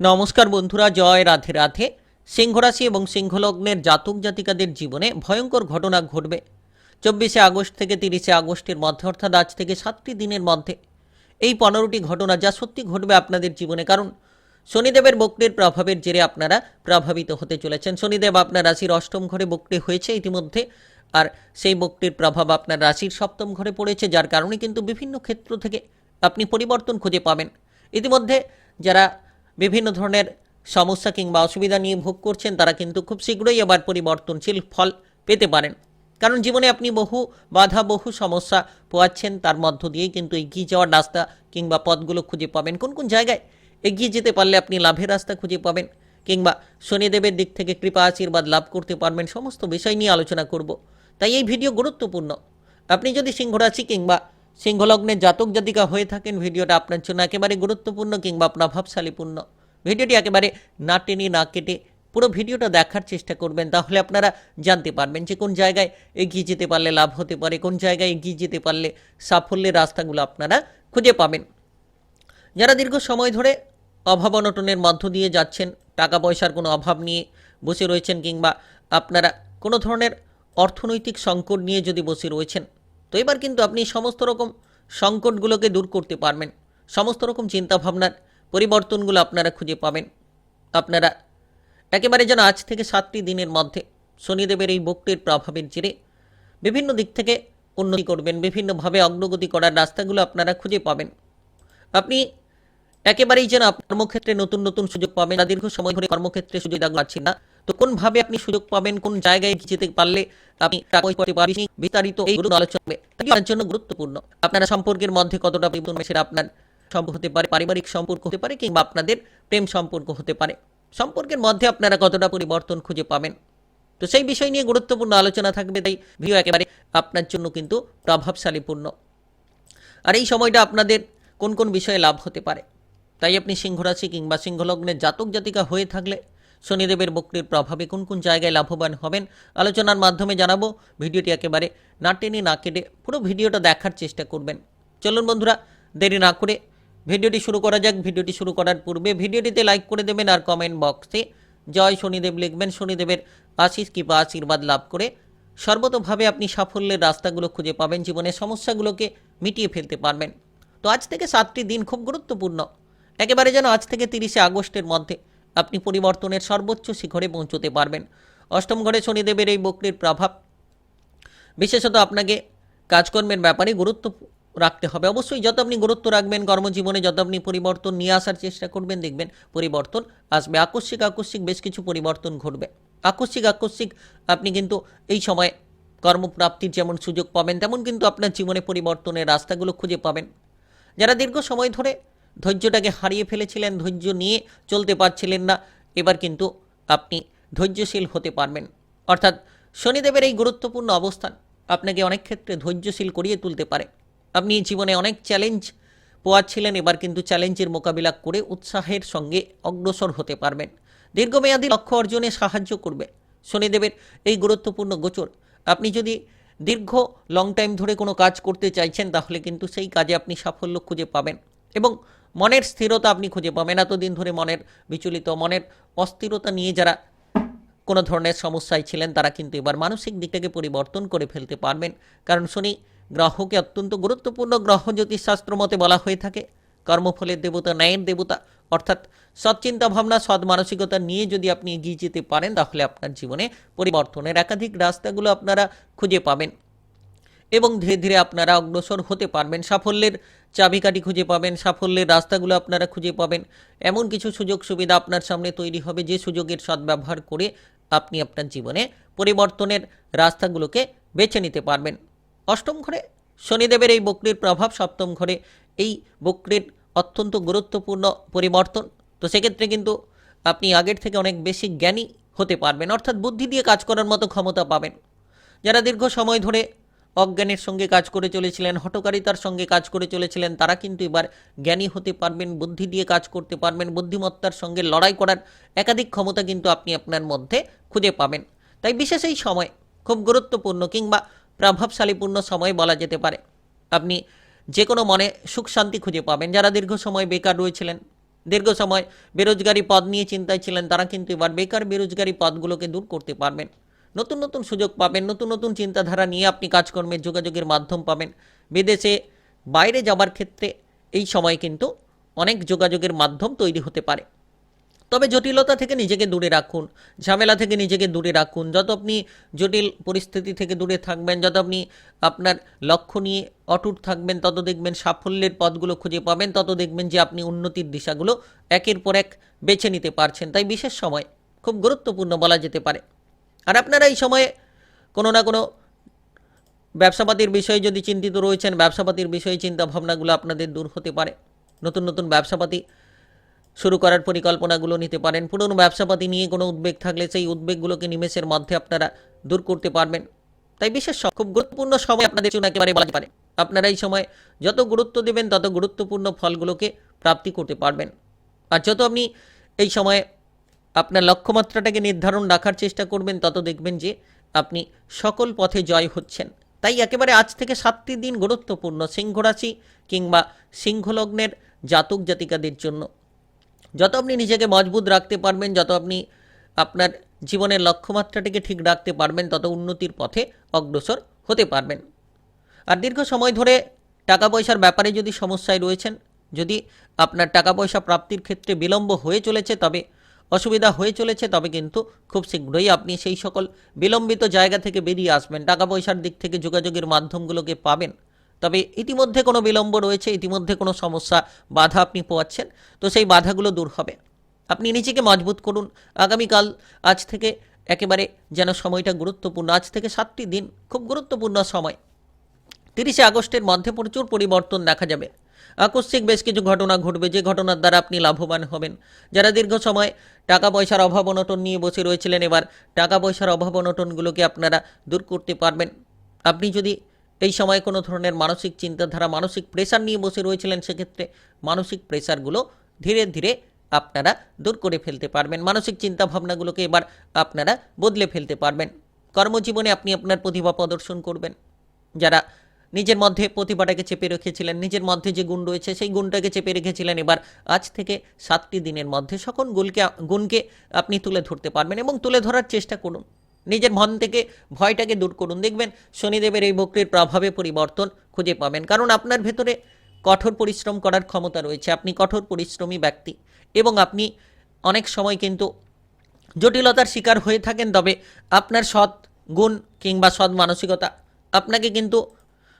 নমস্কার বন্ধুরা, জয় রাধে রাধে। সিংহরাশি এবং সিংহলগ্নের জাতক জাতিকাদের জীবনে ভয়ঙ্কর ঘটনা ঘটবে। চব্বিশে আগস্ট থেকে তিরিশে আগস্টের মধ্যে, অর্থাৎ আজ থেকে সাতটি দিনের মধ্যে। এই পনেরোটি ঘটনা যা সত্যি ঘটবে আপনাদের জীবনে, কারণ শনিদেবের বক্রের প্রভাবের জেরে আপনারা প্রভাবিত হতে চলেছেন। শনিদেব আপনার রাশির অষ্টম ঘরে বক্রে হয়েছে ইতিমধ্যে, আর সেই বক্রের প্রভাব আপনার রাশির সপ্তম ঘরে পড়েছে, যার কারণে কিন্তু বিভিন্ন ক্ষেত্র থেকে আপনি পরিবর্তন খুঁজে পাবেন। ইতিমধ্যে যারা বিভিন্ন ধরনের সমস্যা কিংবা অসুবিধা নিয়ে ভোগ করছেন, তারা কিন্তু খুব শীঘ্রই আবার পরিবর্তনশীল ফল পেতে পারেন। কারণ জীবনে আপনি বহু বাধা, বহু সমস্যা পোয়াচ্ছেন, তার মধ্য দিয়েই কিন্তু এগিয়ে যাওয়ার রাস্তা কিংবা পথগুলো খুঁজে পাবেন। কোন কোন জায়গায় এগিয়ে যেতে পারলে আপনি লাভের রাস্তা খুঁজে পাবেন কিংবা শনিদেবের দিক থেকে কৃপা, আশীর্বাদ লাভ করতে পারবেন, সমস্ত বিষয় নিয়ে আলোচনা করব। তাই এই ভিডিও গুরুত্বপূর্ণ। আপনি যদি সিংহরাশি কিংবা সিংহলগ্নের জাতক জাতিকা হয়ে থাকেন ভিডিওটা আপনার জন্য একেবারে গুরুত্বপূর্ণ কিংবা প্রভাবশালীপূর্ণ ভিডিওটি একেবারে না টেনে না কেটে পুরো ভিডিওটা দেখার চেষ্টা করবেন, তাহলে আপনারা জানতে পারবেন যে কোন জায়গায় এগিয়ে যেতে পারলে লাভ হতে পারে, কোন জায়গায় এগিয়ে যেতে পারলে সাফল্যের রাস্তাগুলো আপনারা খুঁজে পাবেন। যারা দীর্ঘ সময় ধরে অভাব অনটনের মধ্য দিয়ে যাচ্ছেন, টাকা পয়সার কোনো অভাব নিয়ে বসে রয়েছেন কিংবা আপনারা কোনো ধরনের অর্থনৈতিক সংকট নিয়ে যদি বসে রয়েছেন তো এবার কিন্তু আপনি সমস্ত রকম সংকটগুলোকে দূর করতে পারবেন। সমস্ত রকম চিন্তাভাবনার পরিবর্তনগুলো আপনারা খুঁজে পাবেন। আপনারা একেবারে যেন আজ থেকে সাতটি দিনের মধ্যে শনিদেবের এই বক্তির প্রভাবের জেরে বিভিন্ন দিক থেকে উন্নতি করবেন, বিভিন্নভাবে অগ্রগতি করার রাস্তাগুলো আপনারা খুঁজে পাবেন। আপনি একেবারেই যেন কর্মক্ষেত্রে নতুন নতুন সুযোগ পাবেন। দীর্ঘ সময় ধরে কর্মক্ষেত্রে সুযোগ পাচ্ছেন না। তো কোনভাবে আপনি সুযোগ পাবেন, কোন জায়গায় যেতে পারলে আপনি টাকা বিস্তারিত এই আলোচনা হবে। জন্য গুরুত্বপূর্ণ। আপনারা সম্পর্কের মধ্যে কতটা সেটা আপনার সম্পর্ক হতে পারে, পারিবারিক সম্পর্ক হতে পারে কিংবা আপনাদের প্রেম সম্পর্ক হতে পারে। সম্পর্কের মধ্যে আপনারা কতটা পরিবর্তন খুঁজে পাবেন? তো সেই বিষয় নিয়ে গুরুত্বপূর্ণ আলোচনা থাকবে, তাই ভিডিও একেবারে আপনার জন্য কিন্তু প্রভাবশালীপূর্ণ। আর এই সময়টা আপনাদের কোন কোন বিষয়ে লাভ হতে পারে? তাই আপনি সিংহরাশি কিংবা সিংহলগ্নের জাতক জাতিকা হয়ে থাকলে শনিদেবের বক্রির প্রভাবে কোন কোন জায়গায় লাভবান হবেন আলোচনার মাধ্যমে জানাব। ভিডিওটি একেবারে না টেনে না কেটে পুরো ভিডিওটা দেখার চেষ্টা করবেন। চলুন বন্ধুরা, দেরি না করে ভিডিওটি শুরু করা যাক। ভিডিওটি শুরু করার পূর্বে ভিডিওটিতে লাইক করে দেবেন আর কমেন্ট বক্সে জয় শনিদেব লিখবেন। শনিদেবের আশিস কিংবা আশীর্বাদ লাভ করে সর্বতভাবে আপনি সাফল্যের রাস্তাগুলো খুঁজে পাবেন, জীবনের সমস্যাগুলোকে মিটিয়ে ফেলতে পারবেন। তো আজ থেকে সাতটি দিন খুব গুরুত্বপূর্ণ। একেবারে যেন আজ থেকে তিরিশে আগস্টের মধ্যে আপনি পরিবর্তনের সর্বোচ্চ শিখরে পৌঁছতে পারবেন। অষ্টম ঘরে শনিদেবের এই বক্রির প্রভাব। বিশেষত আপনাকে কাজকর্মের ব্যাপারে গুরুত্ব রাখতে হবে। অবশ্যই যত আপনি গুরুত্ব রাখবেন কর্মজীবনে, যত আপনি পরিবর্তন নিয়ে আসার চেষ্টা করবেন, দেখবেন পরিবর্তন আসবে। আকস্মিক আকস্মিক বেশ কিছু পরিবর্তন ঘটবে। আকস্মিক আকস্মিক আপনি কিন্তু এই সময় কর্মপ্রাপ্তির যেমন সুযোগ পাবেন, তেমন কিন্তু আপনার জীবনে পরিবর্তনের রাস্তাগুলো খুঁজে পাবেন। যারা দীর্ঘ সময় ধরে ধৈর্যটাকে হারিয়ে ফেলেছিলেন, ধৈর্য নিয়ে চলতে পারছিলেন না। এবার কিন্তু আপনি ধৈর্যশীল হতে পারবেন। অর্থাৎ শনিদেবের এই গুরুত্বপূর্ণ অবস্থান আপনাকে অনেক ক্ষেত্রে ধৈর্যশীল করিয়ে তুলতে পারে। আপনি জীবনে অনেক চ্যালেঞ্জ পোয়াচ্ছিলেন, এবার কিন্তু চ্যালেঞ্জের মোকাবিলা করে উৎসাহের সঙ্গে অগ্রসর হতে পারবেন। দীর্ঘমেয়াদী লক্ষ্য অর্জনে সাহায্য করবে শনিদেবের এই গুরুত্বপূর্ণ গোচর। আপনি যদি দীর্ঘ লং টাইম ধরে কোনো কাজ করতে চাইছেন, তাহলে কিন্তু সেই কাজে আপনি সাফল্য খুঁজে পাবেন এবং মনের স্থিরতা আপনি খুঁজে পাবেন। এতদিন ধরে মনের বিচলিত, মনের অস্থিরতা নিয়ে যারা কোনো ধরনের সমস্যায় ছিলেন, তারা কিন্তু এবার মানসিক দিকটাকে পরিবর্তন করে ফেলতে পারবেন। কারণ শনি গ্রহকে অত্যন্ত গুরুত্বপূর্ণ গ্রহ জ্যোতিষশাস্ত্র মতে বলা হয়ে থাকে। কর্মফলের দেবতা, ন্যায়ের দেবতা, অর্থাৎ সৎ চিন্তা ভাবনা, সৎ মানসিকতা নিয়ে যদি আপনি এগিয়ে যেতে পারেন, তাহলে আপনার জীবনে পরিবর্তনের একাধিক রাস্তাগুলো আপনারা খুঁজে পাবেন এবং ধীরে ধীরে আপনারা অগ্রসর হতে পারবেন। সাফল্যের চাবিকাঠি খুঁজে পাবেন, সাফল্যের রাস্তাগুলো আপনারা খুঁজে পাবেন। এমন কিছু সুযোগ সুবিধা আপনার সামনে তৈরি হবে, যে সুযোগের সদ্ব্যবহার করে আপনি আপনার জীবনে পরিবর্তনের রাস্তাগুলোকে বেছে নিতে পারবেন। অষ্টম ঘরে শনিদেবের এই বক্রির প্রভাব, সপ্তম ঘরে এই বক্রির অত্যন্ত গুরুত্বপূর্ণ পরিবর্তন। তো সেক্ষেত্রে কিন্তু আপনি আগের থেকে অনেক বেশি জ্ঞানী হতে পারবেন, অর্থাৎ বুদ্ধি দিয়ে কাজ করার মতো ক্ষমতা পাবেন। যারা দীর্ঘ সময় ধরে অজ্ঞানের সঙ্গে কাজ করে চলেছিলেন হটকারিতার সঙ্গে কাজ করে চলেছিলেন, তারা কিন্তু এবার জ্ঞানী হতে পারবেন, বুদ্ধি দিয়ে কাজ করতে পারবেন, বুদ্ধিমত্তার সঙ্গে লড়াই করার একাধিক ক্ষমতা কিন্তু আপনি আপনার মধ্যে খুঁজে পাবেন। তাই বিশেষ এই সময় খুব গুরুত্বপূর্ণ কিংবা প্রভাবশালীপূর্ণ সময় বলা যেতে পারে। আপনি যে কোনো মনে সুখ শান্তি খুঁজে পাবেন, যারা দীর্ঘ সময় বেকার রয়েছিলেন, দীর্ঘ সময় বেরোজগারি পদ নিয়ে চিন্তায় ছিলেন, তারা কিন্তু এবার বেকার বেরোজগারি পদগুলোকে দূর করতে পারবেন। নতুন নতুন সুযোগ পাবেন, নতুন নতুন চিন্তাধারা নিয়ে আপনি কাজকর্মের যোগাযোগের মাধ্যম পাবেন। বিদেশে বাইরে যাবার ক্ষেত্রে এই সময় কিন্তু অনেক যোগাযোগের মাধ্যম তৈরি হতে পারে। তবে জটিলতা থেকে নিজেকে দূরে রাখুন, ঝামেলা থেকে নিজেকে দূরে রাখুন। যত আপনি জটিল পরিস্থিতি থেকে দূরে থাকবেন, যত আপনি আপনার লক্ষ্য নিয়ে অটুট থাকবেন, তত দেখবেন সাফল্যের পথগুলো খুঁজে পাবেন, তত দেখবেন যে আপনি উন্নতির দিশাগুলো একের পর এক বেছে নিতে পারছেন। তাই বিশেষ সময় খুব গুরুত্বপূর্ণ বলা যেতে পারে। আর আপনারা এই সময়ে কোনো না কোনো ব্যবসাপাতির বিষয়ে যদি চিন্তিত রয়েছেন, ব্যবসাপাতির বিষয়ে চিন্তা ভাবনাগুলো আপনাদের দূর হতে পারে। নতুন নতুন ব্যবসাপাতি শুরু করার পরিকল্পনাগুলো নিতে পারেন। পুরনো ব্যবসাপাতি নিয়ে কোনো উদ্বেগ থাকলে সেই উদ্বেগগুলোকে নিমেষের মধ্যে আপনারা দূর করতে পারবেন। তাই বিশেষ খুব গুরুত্বপূর্ণ সময় আপনাদের জন্য একেবারে বলা পারে। আপনারা এই সময় যত গুরুত্ব দেবেন, তত গুরুত্বপূর্ণ ফলগুলোকে প্রাপ্তি করতে পারবেন। আর যত আপনি এই সময়ে আপনার লক্ষ্যমাত্রাটাকে নির্ধারণ রাখার চেষ্টা করবেন, তত দেখবেন যে আপনি সকল পথে জয় হচ্ছেন। তাই একেবারে আজ থেকে সাতটি দিন গুরুত্বপূর্ণ সিংহ রাশি কিংবা সিংহলগ্নের জাতক জাতিকাদের জন্য। যত আপনি নিজেকে মজবুত রাখতে পারবেন, যত আপনি আপনার জীবনের লক্ষ্যমাত্রাটিকে ঠিক রাখতে পারবেন, তত উন্নতির পথে অগ্রসর হতে পারবেন। আর দীর্ঘ সময় ধরে টাকা পয়সার ব্যাপারে যদি সমস্যায় রয়েছেন, যদি আপনার টাকা পয়সা প্রাপ্তির ক্ষেত্রে বিলম্ব হয়ে চলেছে, তবে অসুবিধা হয়ে চলেছে, তবে কিন্তু খুব শীঘ্রই আপনি সেই সকল বিলম্বিত জায়গা থেকে বেরিয়ে আসবেন। টাকা পয়সার দিক থেকে যোগাযোগের মাধ্যমগুলোকে পাবেন। তবে ইতিমধ্যে কোনো বিলম্ব রয়েছে, ইতিমধ্যে কোনো সমস্যা, বাধা আপনি পোয়াচ্ছেন, তো সেই বাধাগুলো দূর হবে। আপনি নিজেকে মজবুত করুন। আগামীকাল আজ থেকে একেবারে যেন সময়টা গুরুত্বপূর্ণ, আজ থেকে সাতটি দিন, খুব গুরুত্বপূর্ণ সময়। তিরিশে আগস্টের মধ্যে প্রচুর পরিবর্তন দেখা যাবে। আকস্মিক বেশ কিছু ঘটনা ঘটবে, যে ঘটনার দ্বারা আপনি লাভবান হবেন। যারা দীর্ঘ সময় টাকা পয়সার অভাব অনটন নিয়ে বসে রয়েছিলেন, এবার টাকা পয়সার অভাব অনটনগুলোকে আপনারা দূর করতে পারবেন। আপনি যদি এই সময় কোনো ধরনের মানসিক চিন্তাধারা, মানসিক প্রেশার নিয়ে বসে রয়েছিলেন, সেক্ষেত্রে মানসিক প্রেশারগুলো ধীরে ধীরে আপনারা দূর করে ফেলতে পারবেন। মানসিক চিন্তা ভাবনাগুলোকে এবার আপনারা বদলে ফেলতে পারবেন। কর্মজীবনে আপনি আপনার প্রতিভা প্রদর্শন করবেন। যারা নিজের মধ্যে প্রতিভাটাকে চেপে রেখেছিলেন, নিজের মধ্যে যে গুণ রয়েছে সেই গুণটাকে চেপে রেখেছিলেন। এবার আজ থেকে সাতটি দিনের মধ্যে সকল গুলকে গুণকে আপনি তুলে ধরতে পারবেন এবং তুলে ধরার চেষ্টা করুন। নিজের মন থেকে ভয়টাকে দূর করুন। দেখবেন শনিদেবের এই বক্রির প্রভাবে পরিবর্তন খুঁজে পাবেন। কারণ আপনার ভেতরে কঠোর পরিশ্রম করার ক্ষমতা রয়েছে। আপনি কঠোর পরিশ্রমী ব্যক্তি এবং আপনি অনেক সময় কিন্তু জটিলতার শিকার হয়ে থাকেন, তবে আপনার সৎ গুণ কিংবা সৎ মানসিকতা আপনাকে কিন্তু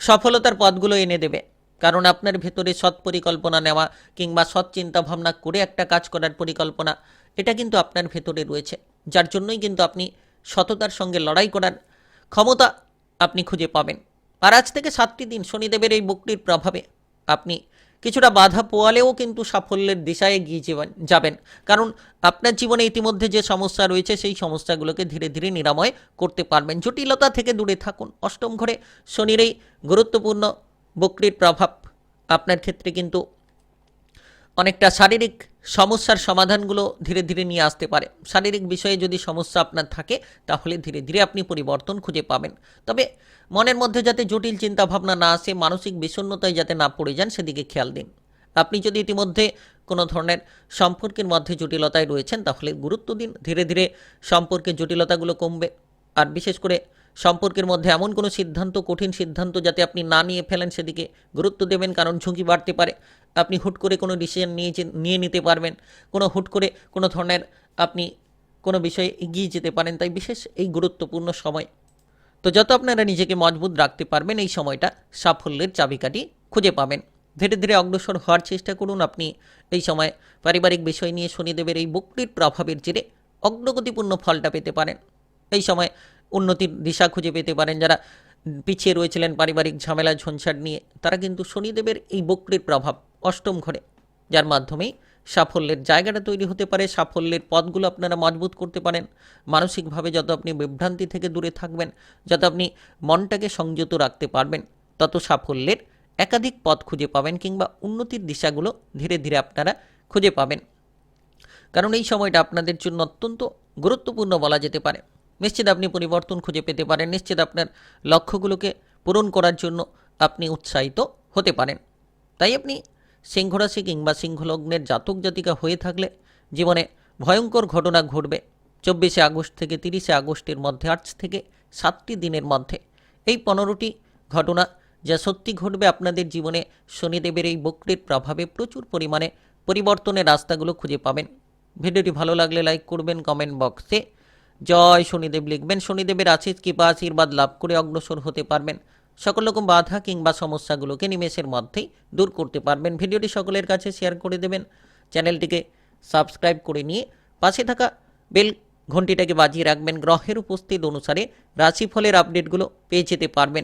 সফলতার পথগুলো এনে দেবে। কারণ আপনার ভেতরে সৎ পরিকল্পনা নেওয়া কিংবা সৎ চিন্তা ভাবনা করে একটা কাজ করার পরিকল্পনা, এটা কিন্তু আপনার ভেতরে রয়েছে। যার জন্যই কিন্তু আপনি সততার সঙ্গে লড়াই করার ক্ষমতা আপনি খুঁজে পাবেন। আর আজ থেকে সাতটি দিন শনিদেবের এই বকরির প্রভাবে আপনি কিছুটা বাধা পোয়ালেও কিন্তু সাফল্যের দিশায় এগিয়ে যাবেন। কারণ আপনার জীবনে ইতিমধ্যে যে সমস্যা রয়েছে, সেই সমস্যাগুলোকে ধীরে ধীরে নিরাময় করতে পারবেন। জটিলতা থেকে দূরে থাকুন। অষ্টম ঘরে শনির এই গুরুত্বপূর্ণ বক্রির প্রভাব আপনার ক্ষেত্রে কিন্তু অনেকটা শারীরিক সমস্যার সমাধানগুলো ধীরে ধীরে নিয়ে আসতে পারে। শারীরিক বিষয়ে যদি সমস্যা আপনার থাকে, তাহলে ধীরে ধীরে আপনি পরিবর্তন খুঁজে পাবেন। তবে মনের মধ্যে যাতে জটিল চিন্তা ভাবনা না আসে, মানসিক বিষণ্ণতায় যাতে না পড়ে যান, সেদিকে খেয়াল দিন। আপনি যদি ইতিমধ্যে কোনো ধরনের সম্পর্কের মধ্যে জটিলতায় রয়েছেন, তাহলে গুরুত্ব দিন। ধীরে ধীরে সম্পর্কের জটিলতাগুলো কমবে। আর বিশেষ করে সম্পর্কের মধ্যে এমন কোনো সিদ্ধান্ত, কঠিন সিদ্ধান্ত যাতে আপনি না নিয়ে ফেলেন, সেদিকে গুরুত্ব দেবেন, কারণ ঝুঁকি বাড়তে পারে। আপনি হুট করে কোনো ডিসিশন নিয়ে নিয়ে নিতে পারবেন। কোনো হুট করে কোনো ধরনের আপনি কোনো বিষয়ে এগিয়ে যেতে পারেন, তাই বিশেষ এই গুরুত্বপূর্ণ সময়। তো যত আপনারা নিজেকে মজবুত রাখতে পারবেন, এই সময়টা সাফল্যের চাবিকাঠি খুঁজে পাবেন। ধীরে ধীরে অগ্রসর হওয়ার চেষ্টা করুন আপনি। এই সময় পারিবারিক বিষয় নিয়ে শনিদেবের এই বক্রির প্রভাবের জেরে অগ্রগতিপূর্ণ ফলটা পেতে পারেন। এই সময় উন্নতির দিশা খুঁজে পেতে পারেন। যারা পিছিয়ে রয়েছিলেন পারিবারিক ঝামেলা, ঝঞ্ঝাট নিয়ে, তারা কিন্তু শনিদেবের এই বক্রির প্রভাব অষ্টম ঘরে, যার মাধ্যমেই সাফল্যের জায়গাটা তৈরি হতে পারে, সাফল্যের পথগুলো আপনারা মজবুত করতে পারেন। মানসিকভাবে যত আপনি বিভ্রান্তি থেকে দূরে থাকবেন, যত আপনি মনটাকে সংযত রাখতে পারবেন, তত সাফল্যের একাধিক পথ খুঁজে পাবেন কিংবা উন্নতির দিশাগুলো ধীরে ধীরে আপনারা খুঁজে পাবেন। কারণ এই সময়টা আপনাদের জন্য অত্যন্ত গুরুত্বপূর্ণ বলা যেতে পারে। নিশ্চিত আপনি পরিবর্তন খুঁজে পেতে পারেন, নিশ্চিত আপনার লক্ষ্যগুলোকে পূরণ করার জন্য আপনি উৎসাহিত হতে পারেন। তাই আপনি সিংহরাশি কিংবা সিংহলগ্নের জাতক জাতিকা হয়ে থাকলে জীবনে ভয়ঙ্কর ঘটনা ঘটবে। চব্বিশে আগস্ট থেকে তিরিশে আগস্টের মধ্যে, আজ থেকে সাতটি দিনের মধ্যে। এই পনেরোটি ঘটনা যা সত্যি ঘটবে আপনাদের জীবনে শনিদেবের এই বক্রের প্রভাবে প্রচুর পরিমাণে পরিবর্তনের রাস্তাগুলো খুঁজে পাবেন। ভিডিওটি ভালো লাগলে লাইক করবেন, কমেন্ট বক্সে। জয় শনিদেব লিখবেন। শনিদেবের আশিস কৃপা, আশীর্বাদ লাভ করে অগ্রসর হতে পারবেন। সকল রকম বাধা কিংবা সমস্যাগুলোকে নিমেষের মধ্যেই দূর করতে পারবেন। ভিডিওটি সকলের কাছে শেয়ার করে দেবেন। চ্যানেলটিকে সাবস্ক্রাইব করে নিয়ে পাশে থাকা বেল ঘন্টিটাকে বাজিয়ে রাখবেন। গ্রহের উপস্থিত অনুসারে রাশিফলের আপডেটগুলো পেয়ে যেতে পারবেন।